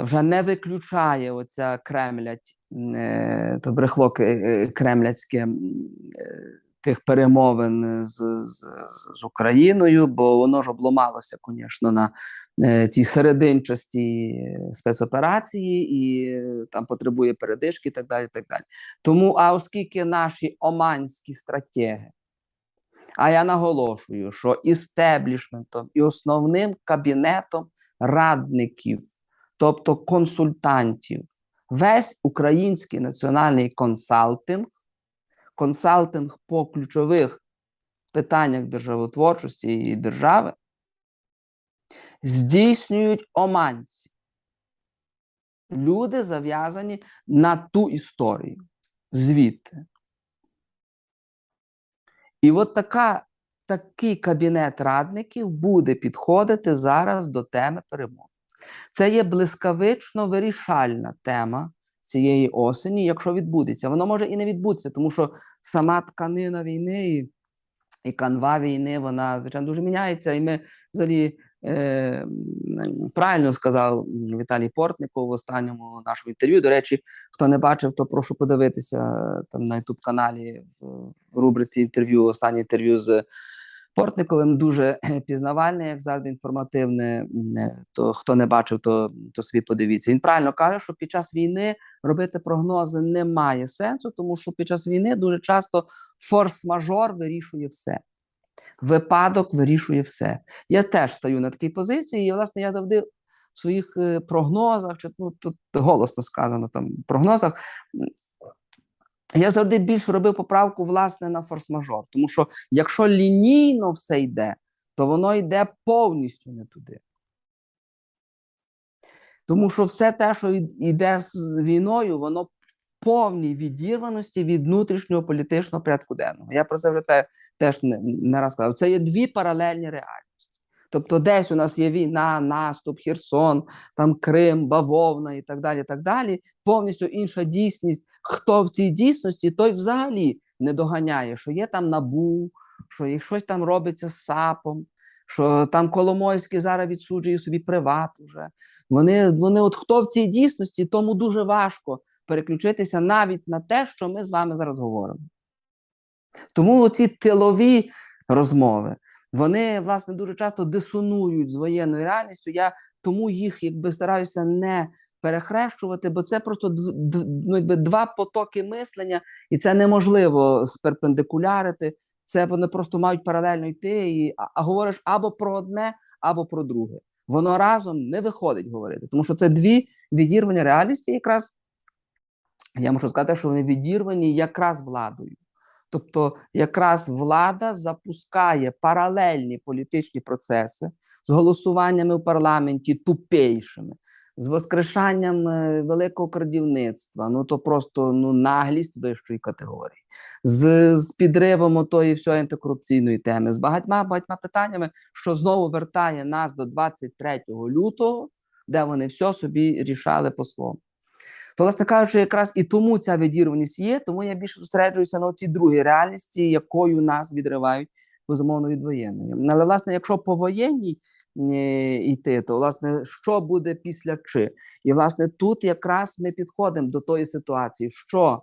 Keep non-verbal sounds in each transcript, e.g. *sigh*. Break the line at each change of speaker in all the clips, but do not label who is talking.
та вже не виключає оця кремлять, е, то брехло е, кремляцьке е, тих перемовин з, з, з- Україною, бо воно ж обламалося, звісно, на тій серединчастій е, спецоперації, і там потребує передишки і так далі. так далі. Тому, а оскільки наші оманські стратеги, а я наголошую, що істеблішментом і основним кабінетом радників, тобто консультантів, весь український національний консалтинг, консалтинг по ключових питаннях державотворчості і держави, здійснюють оманці. Люди зав'язані на ту історію звідти. І от така, такий кабінет радників буде підходити зараз до теми перемоги. Це є блискавично вирішальна тема цієї осені, якщо відбудеться. Воно може і не відбутися, тому що сама тканина війни і, і канва війни, вона, звичайно, дуже міняється. І ми взагалі е, правильно сказав Віталій Портников в останньому нашому інтерв'ю. До речі, хто не бачив, то прошу подивитися е, там на youtube каналі в, в рубриці інтерв'ю, останнє інтерв'ю з Портниковим дуже е, пізнавальне, як завжди, інформативне. Е, То хто не бачив, то, то собі подивіться. Він правильно каже, що під час війни робити прогнози немає сенсу, тому що під час війни дуже часто форс-мажор вирішує все. Випадок вирішує все. Я теж стою на такій позиції, і власне я завжди в своїх е, прогнозах, чи ну тут голосно сказано там прогнозах. Я завжди більше робив поправку власне на форс-мажор. Тому що якщо лінійно все йде, то воно йде повністю не туди. Тому що все те, що йде з війною, воно в повній відірваності від внутрішнього політичного порядку денного. Я про це вже те, теж не, не раз сказав. Це є дві паралельні реальності. Тобто, десь у нас є війна, наступ, Херсон, там Крим, бавовна і так далі. так далі. Повністю інша дійсність. Хто в цій дійсності, той взагалі не доганяє, що є там набу, що їх щось там робиться з САПом, що там Коломойський зараз відсуджує собі приват уже. Вони, вони, от хто в цій дійсності, тому дуже важко переключитися навіть на те, що ми з вами зараз говоримо. Тому ці тилові розмови, вони, власне, дуже часто дисонують з воєнною реальністю. Я тому їх якби стараюся не перехрещувати, бо це просто ну, два потоки мислення, і це неможливо сперпендикулярити. Це вони просто мають паралельно йти, і, а, а говориш або про одне, або про друге. Воно разом не виходить говорити, тому що це дві відірвані реальності, якраз я можу сказати, що вони відірвані якраз владою. Тобто, якраз влада запускає паралельні політичні процеси з голосуваннями в парламенті тупейшими, з воскрешанням е, великого крадівництва, ну то просто ну, наглість вищої категорії, з, з підривом отої всієї антикорупційної теми, з багатьма багатьма питаннями, що знову вертає нас до 23 лютого, де вони все собі рішали по своєму. То, власне кажучи, якраз і тому ця відірваність є, тому я більше зосереджуюся на цій другій реальності, якою нас відривають безумовно від воєнної. Але, власне, якщо по воєнній йти, то власне що буде після чи? І власне тут якраз ми підходимо до тої ситуації, що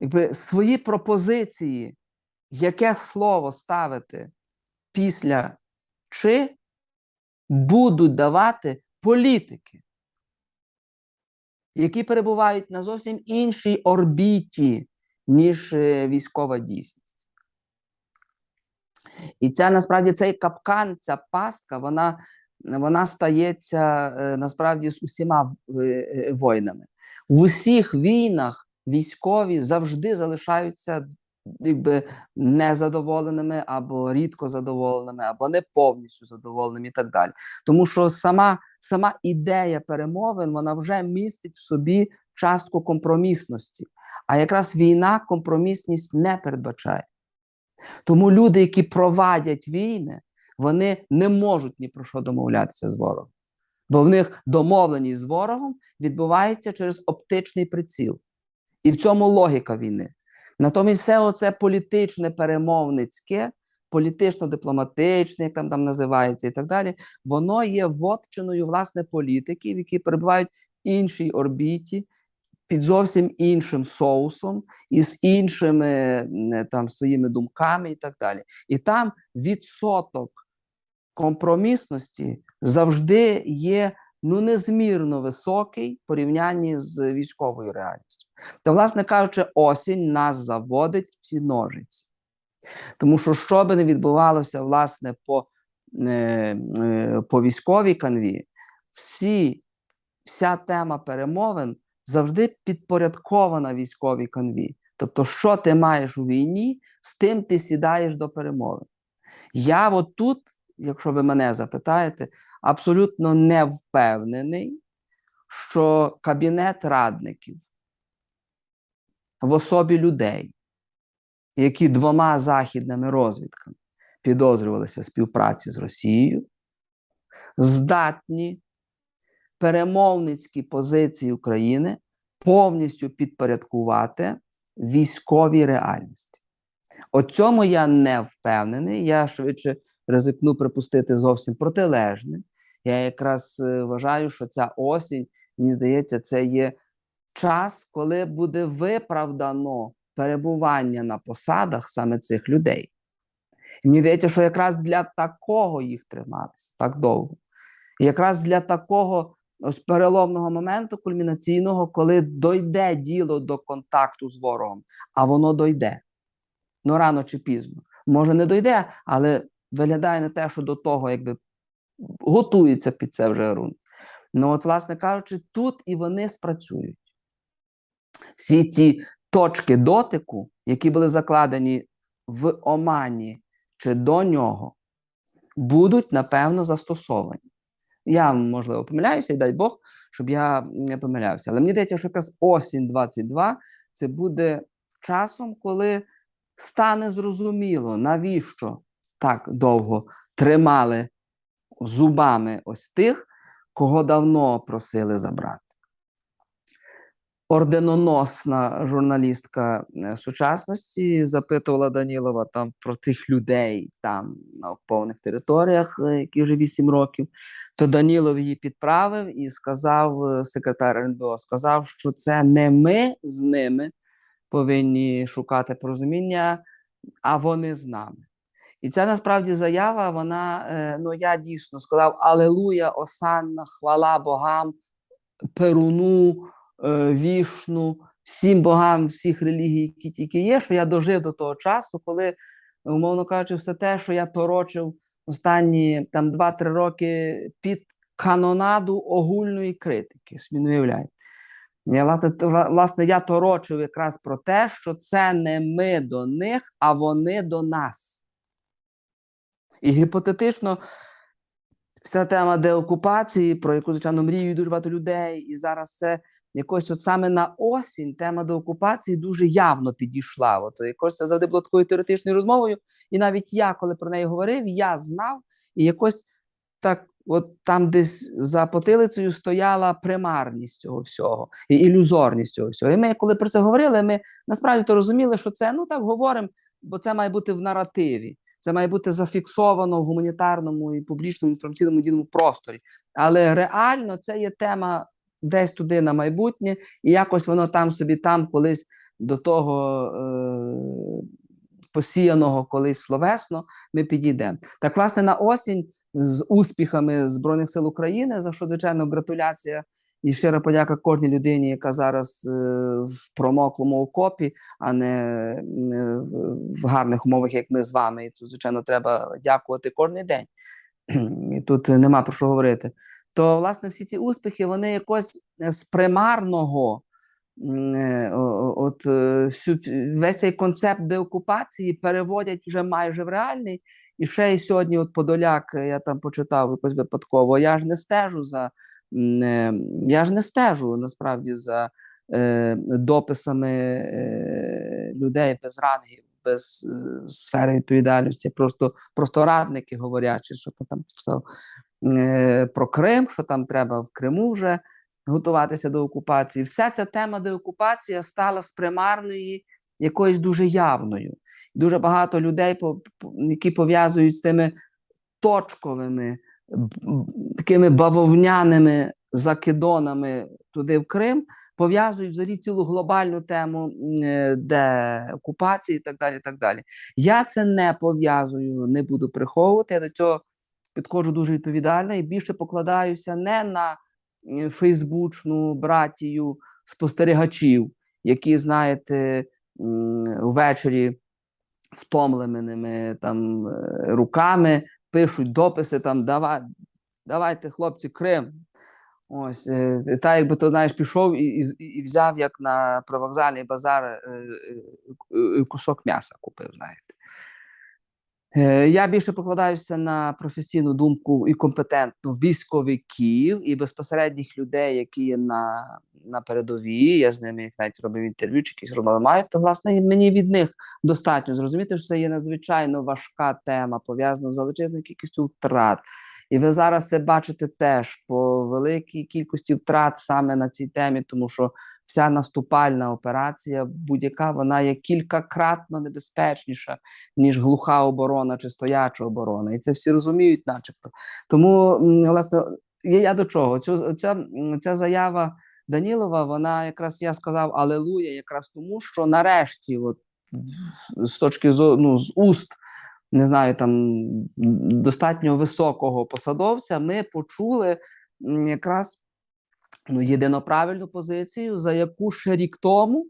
якби свої пропозиції, яке слово ставити після чи, будуть давати політики які перебувають на зовсім іншій орбіті, ніж е, військова дійсність. І ця насправді цей капкан, ця пастка, вона, вона стається е, насправді з усіма е, е, воїнами. В усіх війнах військові завжди залишаються якби незадоволеними або рідко задоволеними, або не повністю задоволеними і так далі. Тому що сама, сама ідея перемовин вона вже містить в собі частку компромісності. А якраз війна компромісність не передбачає. Тому люди, які провадять війни, вони не можуть ні про що домовлятися з ворогом. Бо в них домовленість з ворогом відбувається через оптичний приціл. І в цьому логіка війни. Натомість, все оце політичне перемовницьке, політично-дипломатичне, як там, там називається, і так далі, воно є вотчиною власне політиків, які перебувають в іншій орбіті, під зовсім іншим соусом і з іншими там своїми думками, і так далі. І там відсоток компромісності завжди є ну незмірно високий в порівнянні з військовою реальністю. Та, власне кажучи, осінь нас заводить в ці ножиці. Тому що, що би не відбувалося, власне, по, е, е, по військовій канві, всі, вся тема перемовин завжди підпорядкована військовій канві. Тобто, що ти маєш у війні, з тим ти сідаєш до перемовин. Я от тут, якщо ви мене запитаєте, абсолютно не впевнений, що кабінет радників в особі людей, які двома західними розвідками підозрювалися співпраці з Росією, здатні перемовницькі позиції України повністю підпорядкувати військовій реальності. О цьому я не впевнений. Я швидше ризикну припустити зовсім протилежне. Я якраз е, вважаю, що ця осінь, мені здається, це є час, коли буде виправдано перебування на посадах саме цих людей. І мені здається, що якраз для такого їх трималися так довго. І якраз для такого ось переломного моменту кульмінаційного, коли дойде діло до контакту з ворогом, а воно дойде. Ну, рано чи пізно. Може, не дойде, але виглядає на те, що до того якби готується під це вже ґрунт. Ну, от, власне кажучи, тут і вони спрацюють. Всі ті точки дотику, які були закладені в Омані чи до нього, будуть напевно застосовані. Я, можливо, помиляюся, і дай Бог, щоб я не помилявся. Але мені здається, що якраз осінь 22 це буде часом, коли стане зрозуміло, навіщо так довго тримали зубами ось тих, кого давно просили забрати. Орденоносна журналістка е, сучасності запитувала Данілова там про тих людей там на окупованих територіях, е, які вже 8 років. То Данілов її підправив і сказав, е, секретар РНБО сказав, що це не ми з ними повинні шукати порозуміння, а вони з нами. І ця насправді заява, вона, ну я дійсно сказав: Алелуя, Осанна, хвала богам, Перуну, Вішну, всім богам всіх релігій, які тільки є, що я дожив до того часу, коли, умовно кажучи, все те, що я торочив останні там 2-3 роки під канонаду огульної критики. Собі не уявляєте. Я, власне, я торочив якраз про те, що це не ми до них, а вони до нас. І гіпотетично, вся тема деокупації, про яку, звичайно, мріють дуже багато людей, і зараз це якось от саме на осінь тема деокупації дуже явно підійшла. От якось це завжди було такою теоретичною розмовою. І навіть я, коли про неї говорив, я знав, і якось так, от там десь за потилицею стояла примарність цього всього, і ілюзорність цього всього. І ми, коли про це говорили, ми насправді то розуміли, що це ну так говоримо, бо це має бути в наративі. Це має бути зафіксовано в гуманітарному і публічному інформаційному дійному просторі. Але реально це є тема десь туди на майбутнє, і якось воно там собі там колись до того е- посіяного колись словесно ми підійдемо. Так, власне, на осінь з успіхами Збройних сил України, за що, звичайно, гратуляція і щира подяка кожній людині, яка зараз е, в промоклому окопі, а не в гарних умовах, як ми з вами. І тут, звичайно, треба дякувати кожен день. *clears throat* І тут нема про що говорити. То, власне, всі ці успіхи, вони якось е, з примарного, е, от е, всю, весь цей концепт деокупації переводять вже майже в реальний. І ще й сьогодні, от Подоляк, я там почитав якось випадково, я ж не стежу за. Я ж не стежу насправді за е, дописами е, людей без рангів, без сфери відповідальності, просто, просто радники говорячи, що то там писав про Крим, що там треба в Криму вже готуватися до окупації. Вся ця тема деокупація стала з примарної якоюсь дуже явною. Дуже багато людей, які пов'язують з тими точковими, такими бавовняними закидонами туди в Крим, пов'язують взагалі цілу глобальну тему е, де окупації і так далі. і так далі. Я це не пов'язую, не буду приховувати. Я до цього підходжу дуже відповідально і більше покладаюся не на фейсбучну братію спостерігачів, які, знаєте, ввечері втомленими там е, руками пишуть дописи там давай, давайте, хлопці, Крим. Ось, е, та якби то знаєш, пішов і, і, і взяв як на привокзальний базар е, кусок м'яса купив, знаєте. Е, Я більше покладаюся на професійну думку і компетентну військовиків і безпосередніх людей, які є на, на передовій. Я з ними навіть робив інтерв'ю, чи якісь розмови маю. То власне мені від них достатньо зрозуміти, що це є надзвичайно важка тема, пов'язана з величезною кількістю втрат. І ви зараз це бачите теж по великій кількості втрат саме на цій темі, тому що вся наступальна операція, будь-яка, вона є кількакратно небезпечніша, ніж глуха оборона чи стояча оборона. І це всі розуміють, начебто. Тому, власне, я, до чого? Ця, ця заява Данілова, вона якраз я сказав Алелуя, якраз тому, що нарешті, от, з точки зору ну, з уст не знаю, там достатньо високого посадовця, ми почули якраз ну, єдиноправильну позицію, за яку ще рік тому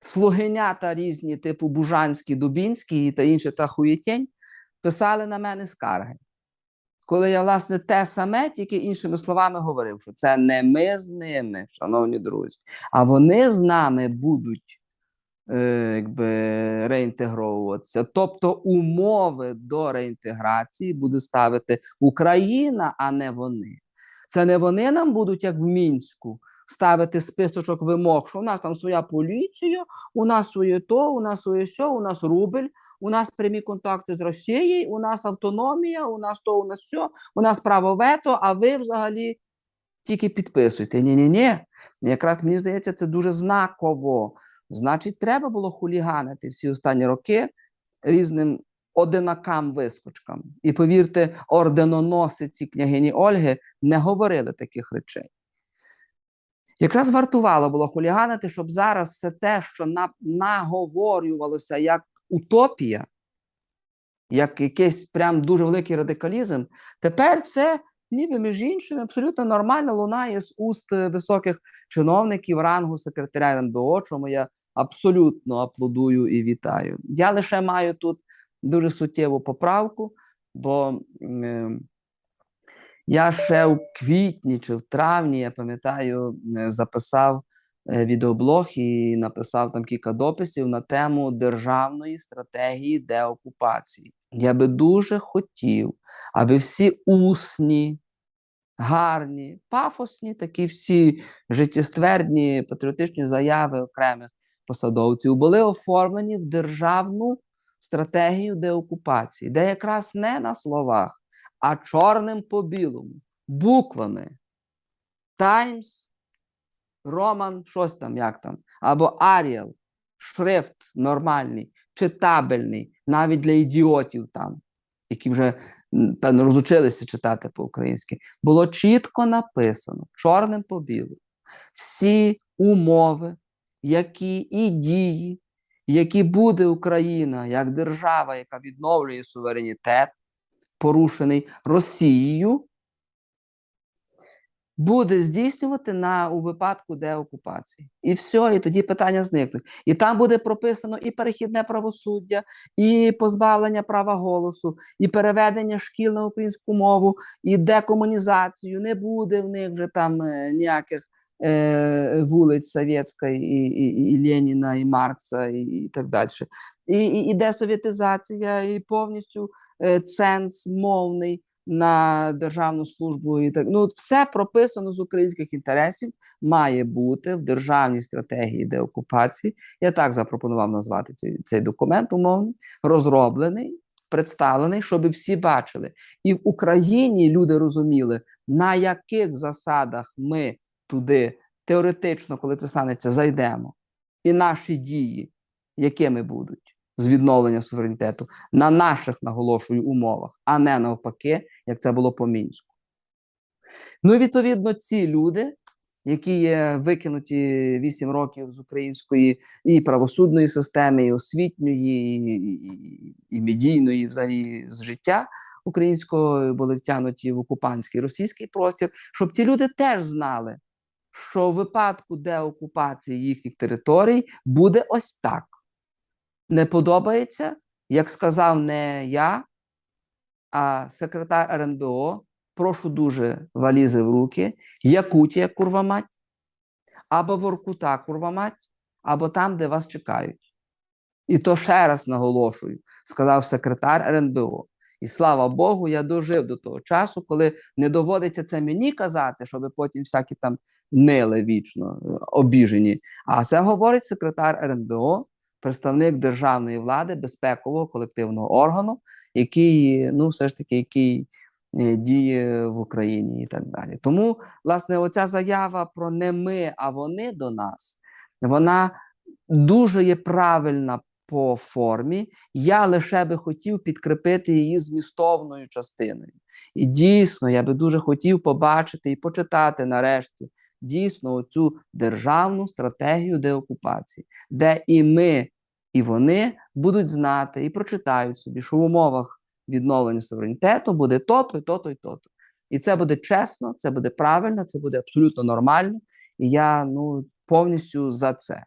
слугенята різні, типу Бужанський, Дубінський та інші та хуєтєнь, писали на мене скарги. Коли я, власне, те саме, тільки іншими словами говорив, що це не ми з ними, шановні друзі, а вони з нами будуть е, якби, реінтегровуватися. Тобто умови до реінтеграції буде ставити Україна, а не вони. Це не вони нам будуть, як в Мінську, ставити списочок вимог, що у нас там своя поліція, у нас своє то, у нас своє сьо, у нас рубль, у нас прямі контакти з Росією, у нас автономія, у нас то, у нас все, у нас право вето, а ви взагалі тільки підписуйте. Ні-ні-ні. Якраз мені здається, це дуже знаково. Значить, треба було хуліганити всі останні роки різним одинакам вискочкам. І повірте, орденоносиці княгині Ольги не говорили таких речей. Якраз вартувало було хуліганити, щоб зараз все те, що на, наговорювалося як утопія, як якийсь прям дуже великий радикалізм, тепер це ніби між іншим абсолютно нормально лунає з уст високих чиновників рангу секретаря РНБО, чому я абсолютно аплодую і вітаю. Я лише маю тут дуже суттєву поправку, бо е, я ще у квітні чи в травні, я пам'ятаю, е, записав е, відеоблог і написав там кілька дописів на тему державної стратегії деокупації. Я би дуже хотів, аби всі усні, гарні, пафосні, такі всі життєствердні патріотичні заяви окремих посадовців були оформлені в державну стратегію деокупації, де якраз не на словах, а чорним по білому, буквами Times, Роман, щось там, як там, або Arial, шрифт нормальний, читабельний, навіть для ідіотів там, які вже певно розучилися читати по-українськи, було чітко написано чорним по білому. Всі умови, які і дії, які буде Україна як держава, яка відновлює суверенітет, порушений Росією, буде здійснювати на у випадку деокупації. І все, і тоді питання зникнуть. І там буде прописано і перехідне правосуддя, і позбавлення права голосу, і переведення шкіл на українську мову, і декомунізацію. Не буде в них вже там е, ніяких вулиць Совєтська, і, і, і Леніна, і Маркса, і, і так далі. І, і, і десовєтизація, і повністю е, ценз мовний на державну службу. І так ну все прописано з українських інтересів, має бути в державній стратегії деокупації. Я так запропонував назвати цей, цей документ умовний, розроблений, представлений, щоб всі бачили. І в Україні люди розуміли, на яких засадах ми туди теоретично, коли це станеться, зайдемо. і наші дії, якими будуть з відновлення суверенітету на наших, наголошую, умовах, а не навпаки, як це було по мінську. Ну і відповідно, ці люди, які є викинуті 8 років з української і правосудної системи, і освітньої, і, і, і медійної, взагалі з життя українського, були втягнуті в окупантський російський простір, щоб ці люди теж знали, що в випадку деокупації їхніх територій буде ось так. Не подобається, як сказав не я, а секретар РНБО. Прошу дуже валізи в руки. Якутія, курва мать, або Воркута, курва мать, або там, де вас чекають. І то ще раз наголошую, сказав секретар РНБО. І слава Богу, я дожив до того часу, коли не доводиться це мені казати, щоб потім всякі там нили вічно е, обіжені. А це говорить секретар РНБО, представник державної влади, безпекового колективного органу, який, ну, все ж таки, який е, діє в Україні і так далі. Тому, власне, оця заява про не ми, а вони до нас, вона дуже є правильна по формі. Я лише би хотів підкріпити її змістовною частиною. І дійсно, я би дуже хотів побачити і почитати нарешті дійсно цю державну стратегію деокупації, де і ми, і вони будуть знати і прочитають собі, що в умовах відновлення суверенітету буде то-то, і то-то, і то-то. І це буде чесно, це буде правильно, це буде абсолютно нормально. І я ну повністю за це.